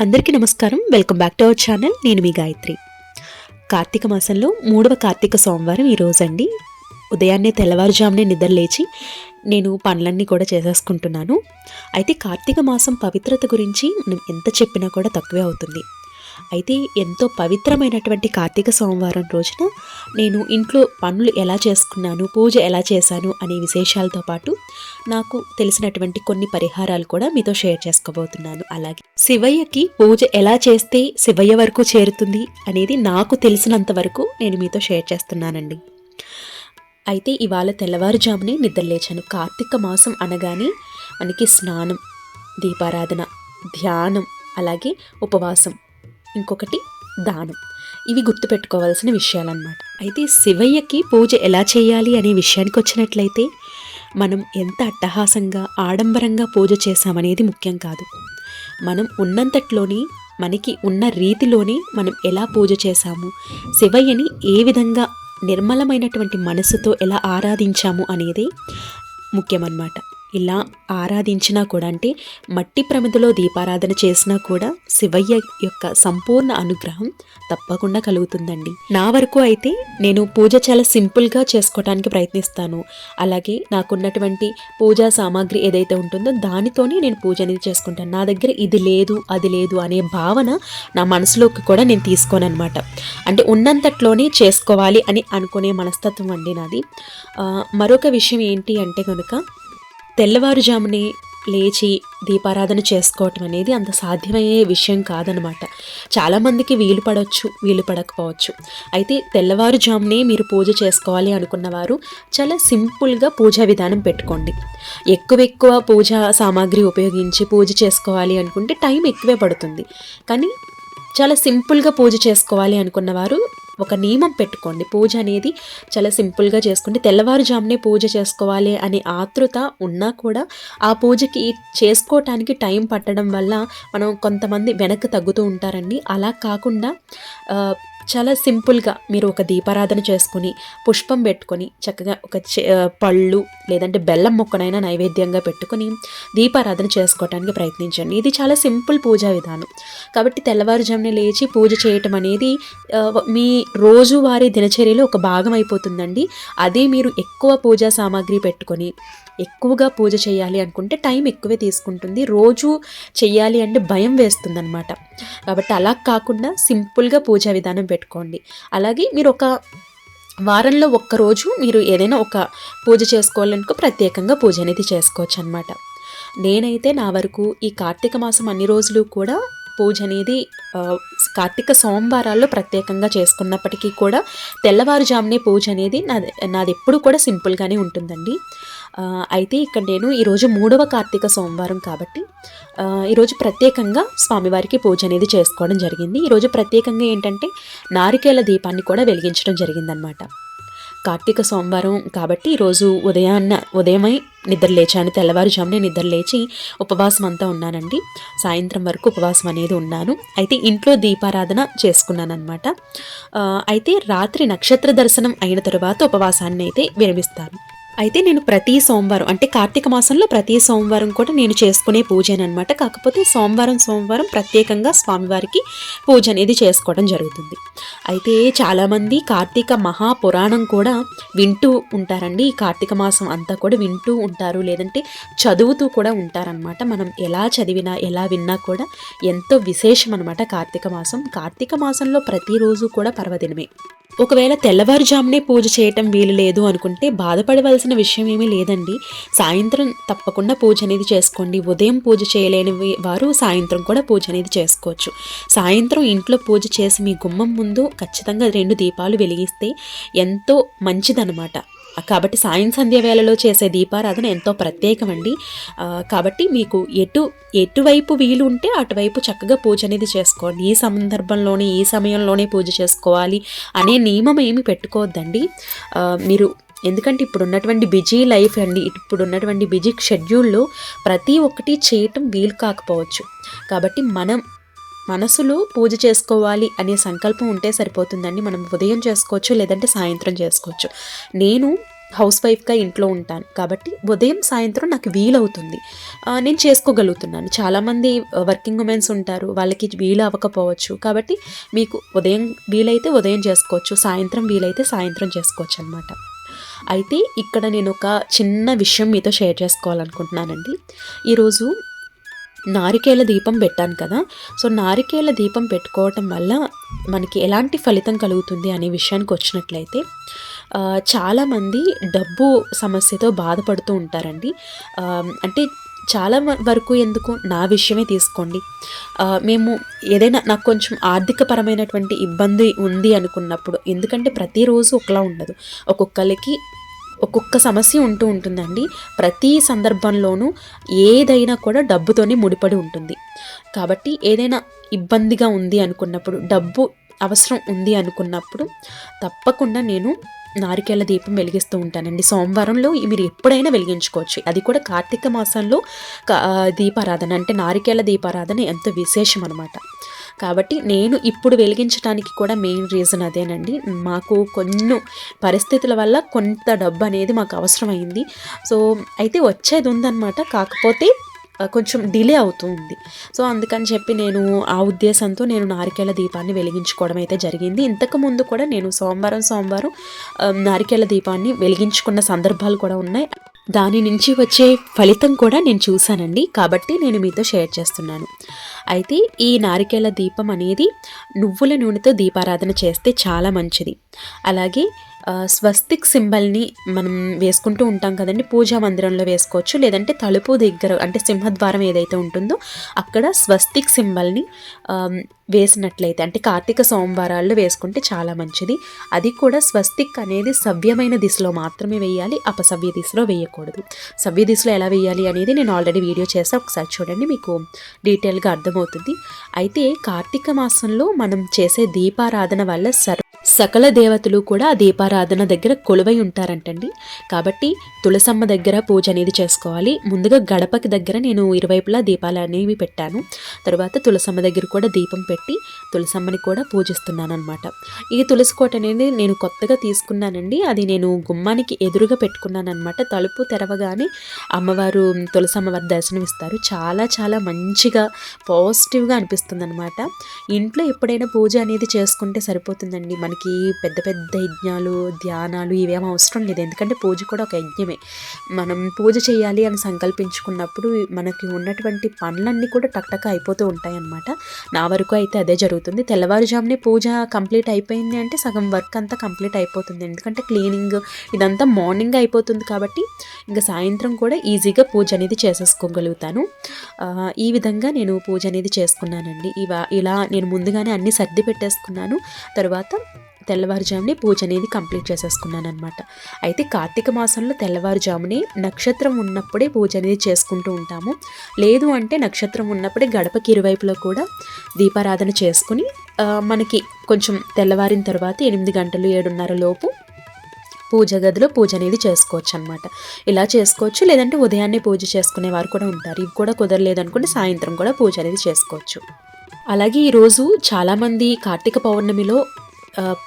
అందరికీ నమస్కారం. Welcome back to our channel. నేను మీ గాయత్రి. కార్తీక మాసంలో మూడవ కార్తీక సోమవారం ఈరోజండి. ఉదయాన్నే తెల్లవారుజామునే నిద్ర లేచి నేను పనులన్నీ కూడా చేసేసుకుంటున్నాను. అయితే కార్తీక మాసం పవిత్రత గురించి మనం ఎంత చెప్పినా కూడా తక్కువే అవుతుంది. అయితే ఎంతో పవిత్రమైనటువంటి కార్తీక సోమవారం రోజున నేను ఇంట్లో పనులు ఎలా చేసుకున్నాను పూజ ఎలా చేశాను అనే విశేషాలతో పాటు నాకు తెలిసినటువంటి కొన్ని పరిహారాలు కూడా మీతో షేర్ చేసుకోబోతున్నాను. అలాగే శివయ్యకి పూజ ఎలా చేస్తే శివయ్య వరకు చేరుతుంది అనేది నాకు తెలిసినంత వరకు నేను మీతో షేర్ చేస్తున్నానండి. అయితే ఇవాళ తెల్లవారుజామునే నిద్రలేచాను. కార్తీక మాసం అనగానే మనకి స్నానం దీపారాధన ధ్యానం అలాగే ఉపవాసం ఇంకొకటి దానం. ఇవి గుర్తుపెట్టుకోవాల్సిన విషయాలన్నమాట. అయితే శివయ్యకి పూజ ఎలా చేయాలి అనే విషయానికి వచ్చినట్లయితే మనం ఎంత అట్టహాసంగా ఆడంబరంగా పూజ చేశామనేది ముఖ్యం కాదు. మనం ఉన్నంతట్లోని మనకి ఉన్న రీతిలోనే మనం ఎలా పూజ చేశాము శివయ్యని ఏ విధంగా నిర్మలమైనటువంటి మనసుతో ఎలా ఆరాధించాము అనేది ముఖ్యమన్నమాట. ఇలా ఆరాధించినా కూడా అంటే మట్టి ప్రమిదలో దీపారాధన చేసినా కూడా శివయ్య యొక్క సంపూర్ణ అనుగ్రహం తప్పకుండా కలుగుతుందండి. నా వరకు అయితే నేను పూజ చాలా సింపుల్గా చేసుకోవడానికి ప్రయత్నిస్తాను. అలాగే నాకున్నటువంటి పూజా సామాగ్రి ఏదైతే ఉంటుందో దానితోనే నేను పూజ అనేది చేసుకుంటాను. నా దగ్గర ఇది లేదు అది లేదు అనే భావన నా మనసులోకి కూడా నేను తీసుకోను అనమాట అంటే ఉన్నంతట్లోనే చేసుకోవాలి అని అనుకునే మనస్తత్వం అండి నాది. మరొక విషయం ఏంటి అంటే కనుక తెల్లవారుజామునే లేచి దీపారాధన చేసుకోవటం అనేది అంత సాధ్యమయ్యే విషయం కాదనమాట. చాలామందికి వీలు పడవచ్చు వీలు పడకపోవచ్చు. అయితే తెల్లవారుజామునే మీరు పూజ చేసుకోవాలి అనుకున్నవారు చాలా సింపుల్గా పూజా విధానం పెట్టుకోండి. ఎక్కువ ఎక్కువ పూజా సామాగ్రి ఉపయోగించి పూజ చేసుకోవాలి అనుకుంటే టైం ఎక్కువే పడుతుంది. కానీ చాలా సింపుల్గా పూజ చేసుకోవాలి అనుకున్నవారు ఒక నియమం పెట్టుకోండి. పూజ అనేది చాలా సింపుల్గా చేసుకుంటే తెల్లవారుజామునే పూజ చేసుకోవాలి అనే ఆతృత ఉన్నా కూడా ఆ పూజకి చేసుకోవటానికి టైం పట్టడం వల్ల మనం కొంతమంది వెనక్కి తగ్గుతూ ఉంటారండి. అలా కాకుండా చాలా సింపుల్గా మీరు ఒక దీపారాధన చేసుకుని పుష్పం పెట్టుకొని చక్కగా ఒక పళ్ళు లేదంటే బెల్లం మొక్కనైనా నైవేద్యంగా పెట్టుకొని దీపారాధన చేసుకోవడానికి ప్రయత్నించండి. ఇది చాలా సింపుల్ పూజా విధానం. కాబట్టి తెల్లవారుజామున లేచి పూజ చేయటం అనేది మీ రోజువారీ దినచర్యలో ఒక భాగం అయిపోతుందండి. అదే మీరు ఎక్కువ పూజా సామాగ్రి పెట్టుకొని ఎక్కువగా పూజ చేయాలి అనుకుంటే టైం ఎక్కువే తీసుకుంటుంది. రోజు చేయాలి అంటే భయం వేస్తుంది అనమాట కాబట్టి అలా కాకుండా సింపుల్గా పూజా విధానం పెట్టుకోండి. అలాగే మీరు ఒక వారంలో ఒక్కరోజు మీరు ఏదైనా ఒక పూజ చేసుకోవాలనుకో ప్రత్యేకంగా పూజ అనేది చేసుకోవచ్చు అనమాట నేనైతే నా వరకు ఈ కార్తీక మాసం అన్ని రోజులు కూడా పూజ అనేది కార్తీక సోమవారాల్లో ప్రత్యేకంగా చేసుకున్నప్పటికీ కూడా తెల్లవారుజామునే పూజ అనేది నాది నాది ఎప్పుడు కూడా సింపుల్గానే ఉంటుందండి. అయితే ఇక్కడ నేను ఈరోజు మూడవ కార్తీక సోమవారం కాబట్టి ఈరోజు ప్రత్యేకంగా స్వామివారికి పూజ అనేది చేసుకోవడం జరిగింది. ఈరోజు ప్రత్యేకంగా ఏంటంటే నారికేల దీపాన్ని కూడా వెలిగించడం జరిగిందనమాట కార్తీక సోమవారం కాబట్టి ఈరోజు ఉదయాన్న ఉదయమై నిద్ర లేచాను. తెల్లవారుజామునే నిద్ర లేచి ఉపవాసం అంతా ఉన్నానండి. సాయంత్రం వరకు ఉపవాసం అనేది ఉన్నాను. అయితే ఇంట్లో దీపారాధన చేసుకున్నాను అనమాట అయితే రాత్రి నక్షత్ర దర్శనం అయిన తర్వాత ఉపవాసాన్ని అయితే విరమిస్తాను. అయితే నేను ప్రతి సోమవారం అంటే కార్తీక మాసంలో ప్రతి సోమవారం కూడా నేను చేసుకునే పూజనమాట కాకపోతే సోమవారం సోమవారం ప్రత్యేకంగా స్వామివారికి పూజ అనేది చేసుకోవడం జరుగుతుంది. అయితే చాలామంది కార్తీక మహాపురాణం కూడా వింటూ ఉంటారండి. ఈ కార్తీక మాసం అంతా కూడా వింటూ ఉంటారు. లేదంటే చదువుతూ కూడా ఉంటారనమాట మనం ఎలా చదివినా ఎలా విన్నా కూడా ఎంతో విశేషం అనమాట కార్తీక మాసం. కార్తీక మాసంలో ప్రతిరోజు కూడా పర్వదినమే. ఒకవేళ తెల్లవారుజామునే పూజ చేయటం వీలు లేదు అనుకుంటే బాధపడవలసిన విషయం ఏమీ లేదండి. సాయంత్రం తప్పకుండా పూజ అనేది చేసుకోండి. ఉదయం పూజ చేయలేని వారు సాయంత్రం కూడా పూజ అనేది చేసుకోవచ్చు. సాయంత్రం ఇంట్లో పూజ చేసి మీ గుమ్మం ముందు ఖచ్చితంగా రెండు దీపాలు వెలిగిస్తే ఎంతో మంచిదనమాట కాబట్టి సాయం సంధ్య వేళలో చేసే దీపారాధన ఎంతో ప్రత్యేకమండి. కాబట్టి మీకు ఎటు ఎటువైపు వీలు ఉంటే అటువైపు చక్కగా పూజ అనేది చేసుకోండి. ఈ సందర్భంలోనే ఈ సమయంలోనే పూజ చేసుకోవాలి అనే నియమం ఏమి పెట్టుకోవద్దండి. మీరు ఎందుకంటే ఇప్పుడు ఉన్నటువంటి బిజీ లైఫ్ అండి. ఇప్పుడు ఉన్నటువంటి బిజీ షెడ్యూల్లో ప్రతి ఒక్కటి చేయటం వీలు కాకపోవచ్చు. కాబట్టి మనం మనసులో పూజ చేసుకోవాలి అనే సంకల్పం ఉంటే సరిపోతుందండి. మనం ఉదయం చేసుకోవచ్చు లేదంటే సాయంత్రం చేసుకోవచ్చు. నేను హౌస్ వైఫ్గా ఇంట్లో ఉంటాను కాబట్టి ఉదయం సాయంత్రం నాకు వీలవుతుంది. నేను చేసుకోగలుగుతున్నాను. చాలామంది వర్కింగ్ ఉమెన్స్ ఉంటారు వాళ్ళకి వీలు అవ్వకపోవచ్చు కాబట్టి మీకు ఉదయం వీలైతే ఉదయం చేసుకోవచ్చు సాయంత్రం వీలైతే సాయంత్రం చేసుకోవచ్చు అనమాట అయితే ఇక్కడ నేను ఒక చిన్న విషయం మీతో షేర్ చేసుకోవాలనుకుంటున్నానండి. ఈరోజు నారికేల దీపం పెట్టాను కదా. సో నారికేల దీపం పెట్టుకోవటం వల్ల మనకి ఎలాంటి ఫలితం కలుగుతుంది అనే విషయానికి వచ్చినట్లయితే చాలామంది డబ్బు సమస్యతో బాధపడుతూ ఉంటారండి. అంటే చాలా వరకు ఎందుకు? నా విషయమే తీసుకోండి. మేము ఏదైనా నాకు కొంచెం ఆర్థికపరమైనటువంటి ఇబ్బంది ఉంది అనుకున్నప్పుడు ఎందుకంటే ప్రతిరోజు ఒకలా ఉండదు. ఒక్కొక్కరికి ఒక్కొక్క సమస్య ఉంటూ ఉంటుందండి. ప్రతి సందర్భంలోనూ ఏదైనా కూడా డబ్బుతోనే ముడిపడి ఉంటుంది. కాబట్టి ఏదైనా ఇబ్బందిగా ఉంది అనుకున్నప్పుడు డబ్బు అవసరం ఉంది అనుకున్నప్పుడు తప్పకుండా నేను నారికేళ్ళ దీపం వెలిగిస్తూ ఉంటానండి. సోమవారంలో మీరు ఎప్పుడైనా వెలిగించుకోవచ్చు. అది కూడా కార్తీక మాసంలో కా- దీపారాధన అంటే నారికేల దీపారాధన ఎంతో విశేషం అనమాట కాబట్టి నేను ఇప్పుడు వెలిగించడానికి కూడా మెయిన్ రీజన్ అదేనండి. మాకు కొన్ని పరిస్థితుల వల్ల కొంత డబ్బు అనేది మాకు అవసరమైంది. సో అయితే వచ్చేది ఉందన్నమాట. కాకపోతే కొంచెం డిలే అవుతుంది. సో అందుకని చెప్పి నేను ఆ ఉద్దేశంతో నేను నారికేల దీపాన్ని వెలిగించుకోవడం అయితే జరిగింది. ఇంతకు ముందు కూడా నేను సోమవారం సోమవారం నారికేల దీపాన్ని వెలిగించుకున్న సందర్భాలు కూడా ఉన్నాయి. దాని నుంచి వచ్చే ఫలితం కూడా నేను చూశానండి. కాబట్టి నేను మీతో షేర్ చేస్తున్నాను. అయితే ఈ నారికేల దీపం అనేది నువ్వుల నూనెతో దీపారాధన చేస్తే చాలా మంచిది. అలాగే స్వస్తిక్ సింబల్ని మనం వేసుకుంటూ ఉంటాం కదండి. పూజా మందిరంలో వేసుకోవచ్చు. లేదంటే తలుపు దగ్గర అంటే సింహద్వారం ఏదైతే ఉంటుందో అక్కడ స్వస్తిక్ సింబల్ని వేసినట్లయితే అంటే కార్తీక సోమవారాల్లో వేసుకుంటే చాలా మంచిది. అది కూడా స్వస్తిక్ అనేది సవ్యమైన దిశలో మాత్రమే వేయాలి. అపసవ్య దిశలో వేయకూడదు. సవ్య దిశలో ఎలా వేయాలి అనేది నేను ఆల్రెడీ వీడియో చేసా. ఒకసారి చూడండి మీకు డీటెయిల్గా అర్థమవుతుంది. అయితే కార్తీక మాసంలో మనం చేసే దీపారాధన వల్ల సర్వ సకల దేవతలు కూడా ఆ దీపారాధన దగ్గర కొలువై ఉంటారంటండి. కాబట్టి తులసమ్మ దగ్గర పూజ అనేది చేసుకోవాలి. ముందుగా గడపకి దగ్గర నేను ఇరువైపులా దీపాలు అనేవి పెట్టాను. తర్వాత తులసమ్మ దగ్గర కూడా దీపం పెట్టి తులసమ్మని కూడా పూజిస్తున్నాను అనమాట ఈ తులసి కోట అనేది నేను కొత్తగా తీసుకున్నానండి. అది నేను గుమ్మానికి ఎదురుగా పెట్టుకున్నాను అనమాట తలుపు తెరవగానే అమ్మవారు తులసమ్మ వారి దర్శనం ఇస్తారు. చాలా చాలా మంచిగా పాజిటివ్గా అనిపిస్తుంది అనమాట ఇంట్లో ఎప్పుడైనా పూజ అనేది చేసుకుంటే సరిపోతుందండి. మనకి మనకి పెద్ద పెద్ద యజ్ఞాలు ధ్యానాలు ఇవేం అవసరం లేదు. ఎందుకంటే పూజ కూడా ఒక యజ్ఞమే. మనం పూజ చేయాలి అని సంకల్పించుకున్నప్పుడు మనకి ఉన్నటువంటి పనులన్నీ కూడా టక్టక్ అయిపోతూ ఉంటాయి అన్నమాట నా వరకు అయితే అదే జరుగుతుంది. తెల్లవారుజామునే పూజ కంప్లీట్ అయిపోయింది అంటే సగం వర్క్ అంతా కంప్లీట్ అయిపోతుంది. ఎందుకంటే క్లీనింగ్ ఇదంతా మార్నింగ్ అయిపోతుంది కాబట్టి ఇంకా సాయంత్రం కూడా ఈజీగా పూజ అనేది చేసేసుకోగలుగుతాను. ఈ విధంగా నేను పూజ అనేది చేసుకున్నానండి. ఇవా ఇలా నేను ముందుగానే అన్ని సర్ది పెట్టేసుకున్నాను. తర్వాత తెల్లవారుజామునే పూజ అనేది కంప్లీట్ చేసేసుకున్నాను అనమాట అయితే కార్తీక మాసంలో తెల్లవారుజామునే నక్షత్రం ఉన్నప్పుడే పూజ అనేది చేసుకుంటూ ఉంటాము. లేదు అంటే నక్షత్రం ఉన్నప్పుడే గడపకి ఇరువైపులో కూడా దీపారాధన చేసుకుని మనకి కొంచెం తెల్లవారిన తర్వాత ఎనిమిది గంటలు ఏడున్నర లోపు పూజ గదిలో పూజ అనేది చేసుకోవచ్చు అనమాట ఇలా చేసుకోవచ్చు లేదంటే ఉదయాన్నే పూజ చేసుకునే వారు కూడా ఉంటారు. ఇవి కూడా కుదరలేదు అనుకుంటే సాయంత్రం కూడా పూజ అనేది చేసుకోవచ్చు. అలాగే ఈరోజు చాలామంది కార్తీక పౌర్ణమిలో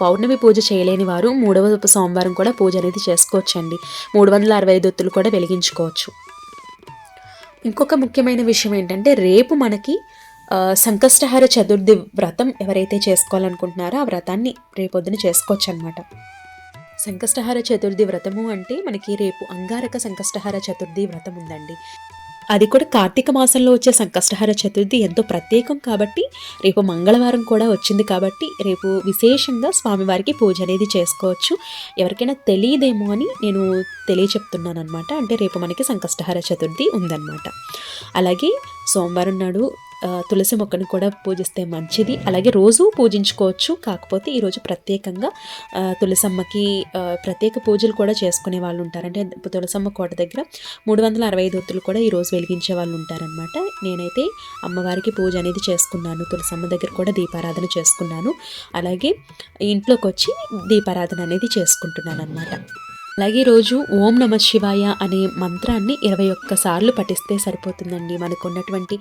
పౌర్ణమి పూజ చేయలేని వారు మూడవ సోమవారం కూడా పూజ అనేది చేసుకోవచ్చండి. మూడు వందల అరవై ఐదు ఒత్తులు కూడా వెలిగించుకోవచ్చు. ఇంకొక ముఖ్యమైన విషయం ఏంటంటే రేపు మనకి సంకష్టహార చతుర్థి వ్రతం ఎవరైతే చేసుకోవాలనుకుంటున్నారో ఆ వ్రతాన్ని రేపొద్దున చేసుకోవచ్చు అనమాట సంకష్టహార చతుర్థి వ్రతము అంటే మనకి రేపు అంగారక సంకష్టహార చతుర్థి వ్రతం ఉందండి. అది కూడా కార్తీక మాసంలో వచ్చే సంకష్టహార చతుర్థి ఎంతో ప్రత్యేకం కాబట్టి రేపు మంగళవారం కూడా వచ్చింది కాబట్టి రేపు విశేషంగా స్వామివారికి పూజ అనేది చేసుకోవచ్చు. ఎవరికైనా తెలియదేమో అని నేను తెలియచెప్తున్నాను అనమాట అంటే రేపు మనకి సంకష్టహార చతుర్థి ఉందన్నమాట. అలాగే సోమవారం నాడు తులసి మొక్కను కూడా పూజిస్తే మంచిది. అలాగే రోజు పూజించుకోవచ్చు. కాకపోతే ఈరోజు ప్రత్యేకంగా తులసమ్మకి ప్రత్యేక పూజలు కూడా చేసుకునే వాళ్ళు ఉంటారంటే తులసమ్మ కోట దగ్గర మూడు వందల అరవై ఐదు ఒత్తులు కూడా ఈరోజు వెలిగించే వాళ్ళు ఉంటారనమాట నేనైతే అమ్మవారికి పూజ అనేది చేసుకున్నాను. తులసమ్మ దగ్గర కూడా దీపారాధన చేసుకున్నాను. అలాగే ఇంట్లోకి వచ్చి దీపారాధన అనేది చేసుకుంటున్నాను అనమాట అలాగే రోజు ఓం నమ శివాయ అనే మంత్రాన్ని ఇరవై ఒక్కసార్లు పఠిస్తే సరిపోతుందండి. మనకు ఉన్నటువంటి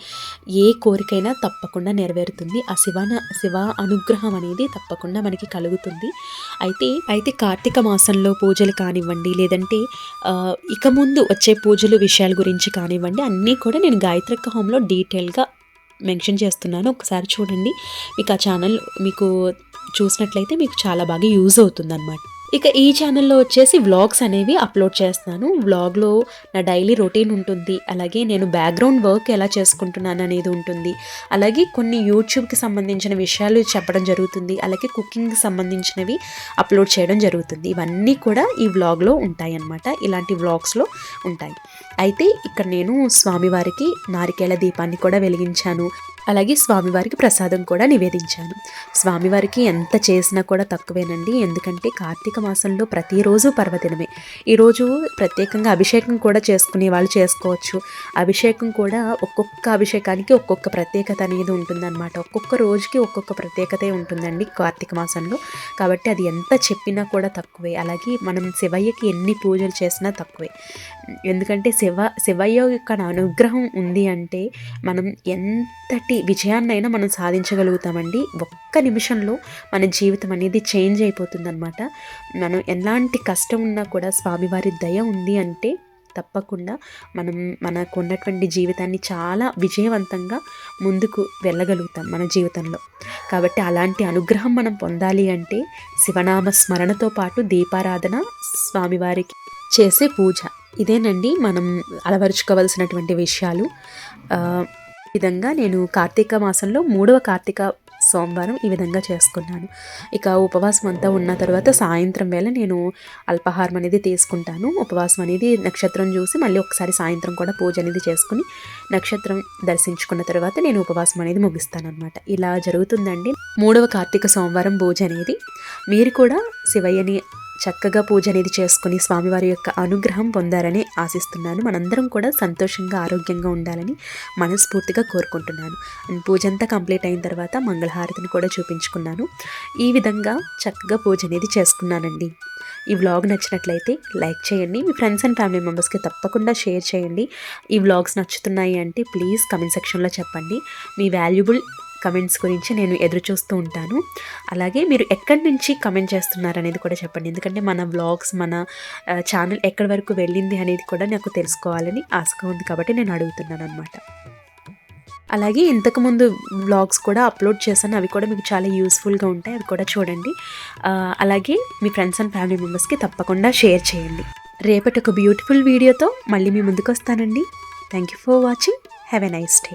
ఏ కోరికైనా తప్పకుండా నెరవేరుతుంది. ఆ శివన శివ అనుగ్రహం అనేది తప్పకుండా మనకి కలుగుతుంది. అయితే అయితే కార్తీక మాసంలో పూజలు కానివ్వండి లేదంటే ఇక ముందు వచ్చే పూజలు విషయాల గురించి కానివ్వండి అన్నీ కూడా నేను గాయత్రిక హోమ్లో డీటెయిల్గా మెన్షన్ చేస్తున్నాను. ఒకసారి చూడండి. మీకు ఆ ఛానల్ మీకు చూసినట్లయితే మీకు చాలా బాగా యూజ్ అవుతుంది ఇక ఈ ఛానల్లో వచ్చేసి వ్లాగ్స్ అనేవి అప్లోడ్ చేస్తాను వ్లాగ్లో నా డైలీ రొటీన్ ఉంటుంది. అలాగే నేను బ్యాక్గ్రౌండ్ వర్క్ ఎలా చేసుకుంటున్నాను అనేది ఉంటుంది. అలాగే కొన్ని యూట్యూబ్కి సంబంధించిన విషయాలు చెప్పడం జరుగుతుంది. అలాగే కుకింగ్కి సంబంధించినవి అప్లోడ్ చేయడం జరుగుతుంది. ఇవన్నీ కూడా ఈ వ్లాగ్లో ఉంటాయి అన్నమాట ఇలాంటి వ్లాగ్స్లో ఉంటాయి. అయితే ఇక్కడ నేను స్వామివారికి నారికేళ దీపాన్ని కూడా వెలిగించాను. అలాగే స్వామివారికి ప్రసాదం కూడా నివేదించాను. స్వామివారికి ఎంత చేసినా కూడా తక్కువేనండి. ఎందుకంటే కార్తీక మాసంలో ప్రతిరోజు పర్వదినమే. ఈరోజు ప్రత్యేకంగా అభిషేకం కూడా చేసుకునే వాళ్ళు చేసుకోవచ్చు. అభిషేకం కూడా ఒక్కొక్క అభిషేకానికి ఒక్కొక్క ప్రత్యేకత అనేది ఉంటుందన్నమాట. ఒక్కొక్క రోజుకి ఒక్కొక్క ప్రత్యేకతే ఉంటుందండి కార్తీక మాసంలో. కాబట్టి అది ఎంత చెప్పినా కూడా తక్కువే. అలాగే మనం శివయ్యకి ఎన్ని పూజలు చేసినా తక్కువే. ఎందుకంటే శివ శివయ్య యొక్క అనుగ్రహం ఉంది అంటే మనం ఎంతటి విజయాన్నైనా మనం సాధించగలుగుతామండి. ఒక్క నిమిషంలో మన జీవితం అనేది చేంజ్ అయిపోతుందన్నమాట. మనం ఎలాంటి కష్టం ఉన్నా కూడా స్వామివారి దయ ఉంది అంటే తప్పకుండా మనం మనకు ఉన్నటువంటి జీవితాన్ని చాలా విజయవంతంగా ముందుకు వెళ్ళగలుగుతాం మన జీవితంలో. కాబట్టి అలాంటి అనుగ్రహం మనం పొందాలి అంటే శివనామ స్మరణతో పాటు దీపారాధన స్వామివారికి చేసే పూజ. ఇదేనండి మనం అలవరుచుకోవాల్సినటువంటి విషయాలు. ఈ విధంగా నేను కార్తీక మాసంలో మూడవ కార్తీక సోమవారం ఈ విధంగా చేసుకున్నాను. ఇక ఉపవాసం అంతా ఉన్న తర్వాత సాయంత్రం వేళ నేను అల్పాహారం అనేది తీసుకుంటాను. ఉపవాసం అనేది నక్షత్రం చూసి మళ్ళీ ఒకసారి సాయంత్రం కూడా పూజ అనేది చేసుకుని నక్షత్రం దర్శించుకున్న తర్వాత నేను ఉపవాసం అనేది ముగిస్తాను అనమాట ఇలా జరుగుతుందండి. మూడవ కార్తీక సోమవారం పూజ అనేది. మీరు కూడా శివయ్యని చక్కగా పూజ అనేది చేసుకుని స్వామివారి యొక్క అనుగ్రహం పొందారని ఆశిస్తున్నాను. మనందరం కూడా సంతోషంగా ఆరోగ్యంగా ఉండాలని మనస్ఫూర్తిగా కోరుకుంటున్నాను. అండ్ పూజ అంతా కంప్లీట్ అయిన తర్వాత మంగళహారతిని కూడా చూపించుకున్నాను. ఈ విధంగా చక్కగా పూజ అనేది చేసుకున్నానండి. ఈ వ్లాగ్ నచ్చినట్లయితే లైక్ చేయండి. మీ ఫ్రెండ్స్ అండ్ ఫ్యామిలీ మెంబర్స్కి తప్పకుండా షేర్ చేయండి. ఈ వ్లాగ్స్ నచ్చుతున్నాయి అంటే ప్లీజ్ కమెంట్ సెక్షన్లో చెప్పండి. మీ వాల్యుబుల్ కమెంట్స్ గురించి నేను ఎదురు చూస్తూ ఉంటాను. అలాగే మీరు ఎక్కడి నుంచి కమెంట్ చేస్తున్నారు అనేది కూడా చెప్పండి. ఎందుకంటే మన వ్లాగ్స్ మన ఛానల్ ఎక్కడి వరకు వెళ్ళింది అనేది కూడా నాకు తెలుసుకోవాలని ఆశగా ఉంది కాబట్టి నేను అడుగుతున్నాను అనమాట అలాగే ఇంతకుముందు వ్లాగ్స్ కూడా అప్లోడ్ చేశాను. అవి కూడా మీకు చాలా యూస్ఫుల్గా ఉంటాయి. అవి కూడా చూడండి. అలాగే మీ ఫ్రెండ్స్ అండ్ ఫ్యామిలీ మెంబర్స్కి తప్పకుండా షేర్ చేయండి. రేపటి ఒక బ్యూటిఫుల్ వీడియోతో మళ్ళీ మీ ముందుకు వస్తానండి. Thank you for watching. Have a nice day.